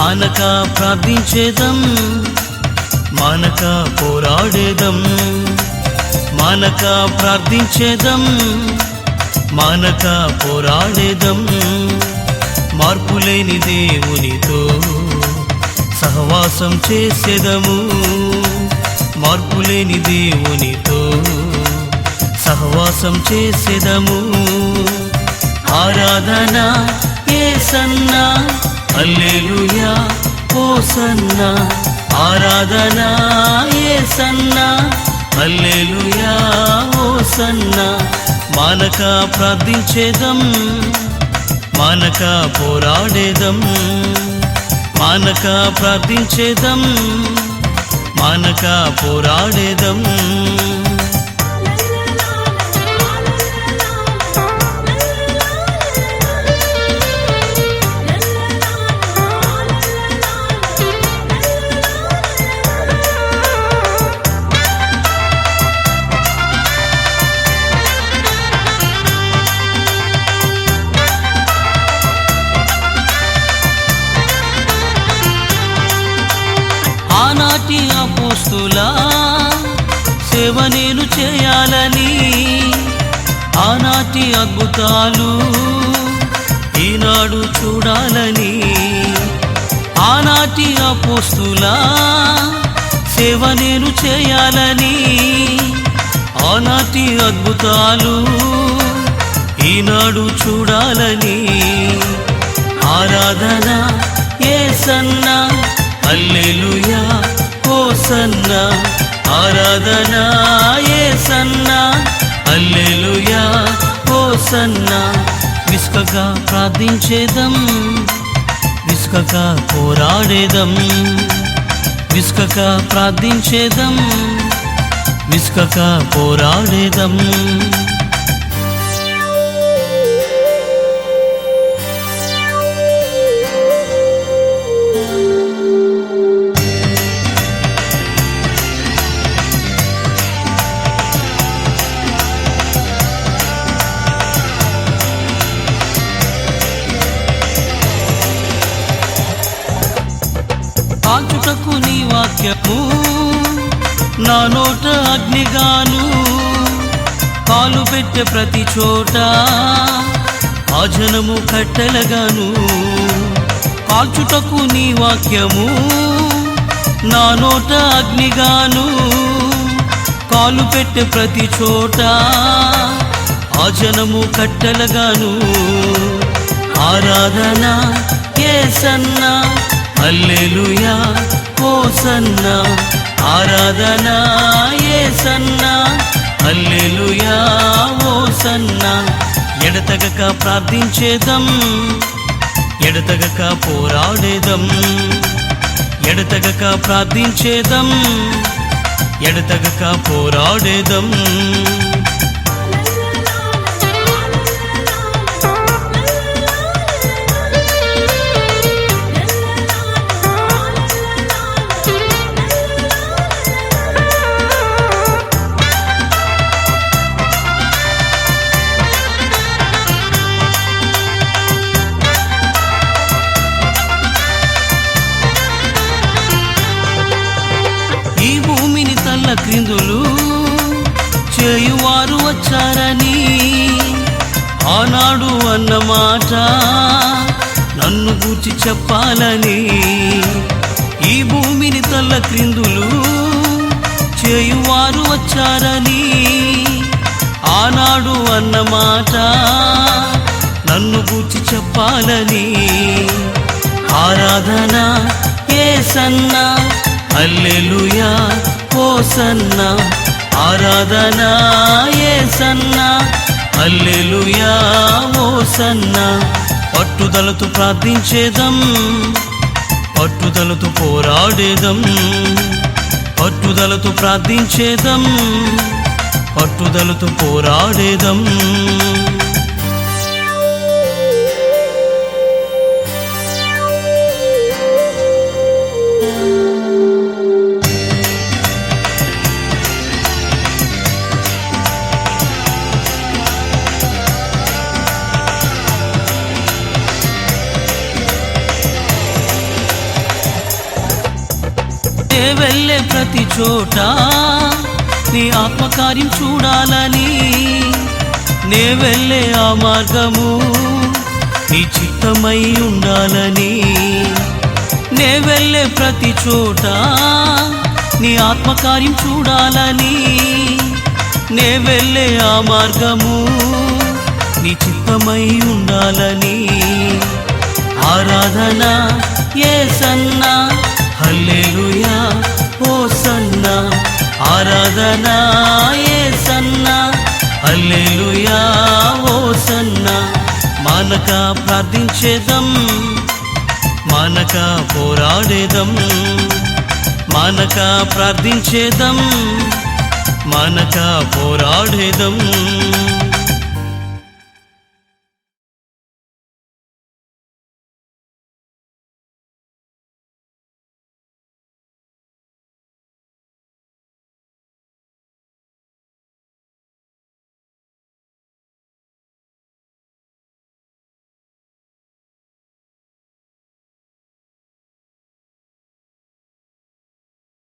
మానక ప్రార్థించేదం మానక పోరాడేదం మానక ప్రార్థించేదం మానక పోరాడేదం. మార్పులేని దేవునితో సహవాసం చేసేదము మార్పులేని దేవునితో సహవాసం చేసేదము. ఆరాధన సన్నా అల్లెలుయా ఓ సన్న ఆరాధన సన్న. అల్లెలుయా ఓ సన్న మానక ప్రార్థించేదం మానక పోరాడేదం మానక ప్రార్థించేదం మానక పోరాడేదం. ఆనాటి అపోస్తులా సేవ నేను చేయాలని ఆనాటి అద్భుతాలు ఈనాడు చూడాలని ఆనాటి అపోస్తులా సేవ నేను చేయాలని ఆనాటి అద్భుతాలు ఈనాడు చూడాలని ఆరాధన ఏ సన్నా అల్లెలుయా సన్న ఆరాధన ఏ సన్న అల్లెలుయా ఓ సన్న విసుకగా ప్రార్థించేదం విసుకగా పోరాడేదం విసుకగా ప్రార్థించేదం విసుకగా పోరాడేదం. కొరకు నీ వాక్యము. నా నోట అగ్నిగాను కాలు పెట్టే ప్రతి చోట. ఆజనము కట్టెలగాను కాల్చుటకు నీ వాక్యము. నా నోట అగ్నిగాను కాలు పెట్టే ప్రతి చోట. ఆ జనము కట్టెలగాను. ఆరాధన ఏ సన్నా అల్లెలుయా పోసన్న ఆరాధన ఏ సన్న. అల్లెలుయా ఓ సన్న. ఎడతగక ప్రార్థించేదం. ఎడతగక పోరాడేదం. ఎడతగక ప్రార్థించేదం. ఎడతగక పోరాడేదం. చేశారని వచ్చారని ఆనాడు అన్న మాట నన్ను గూర్చి చెప్పాలని ఈ భూమిని తల్ల క్రిందులు చేయువారు వచ్చారని ఆనాడు అన్న మాట నన్ను గూర్చి చెప్పాలని ఆరాధన ఏ సన్నా అల్లెలుయా ఓ సన్నా. ఆరాధన సన్న? అల్లెలుయా ఓ సన్న. పట్టుదలతో ప్రార్థించేదం పట్టుదలతో పోరాడేదం పట్టుదలతో ప్రార్థించేదం పట్టుదలతో పోరాడేదం. వెళ్ళే ప్రతి చోట నీ ఆత్మకార్యం చూడాలని నే వెళ్ళే ఆ మార్గము నీ చిత్తమై ఉండాలని నే వెళ్ళే ప్రతి చోట నీ ఆత్మకార్యం చూడాలని నే వెళ్ళే ఆ మార్గము నీ చిత్తమై ఉండాలని ఆరాధన ఏ సన్నా హల్లెలూయా. ఆరాధన సన్న. సన్నా హల్లెలూయా ఓ సన్నా. మానక ప్రార్థించేదం. మానక పోరాడేదం. మానక ప్రార్థించేదం. మానక పోరాడేదం.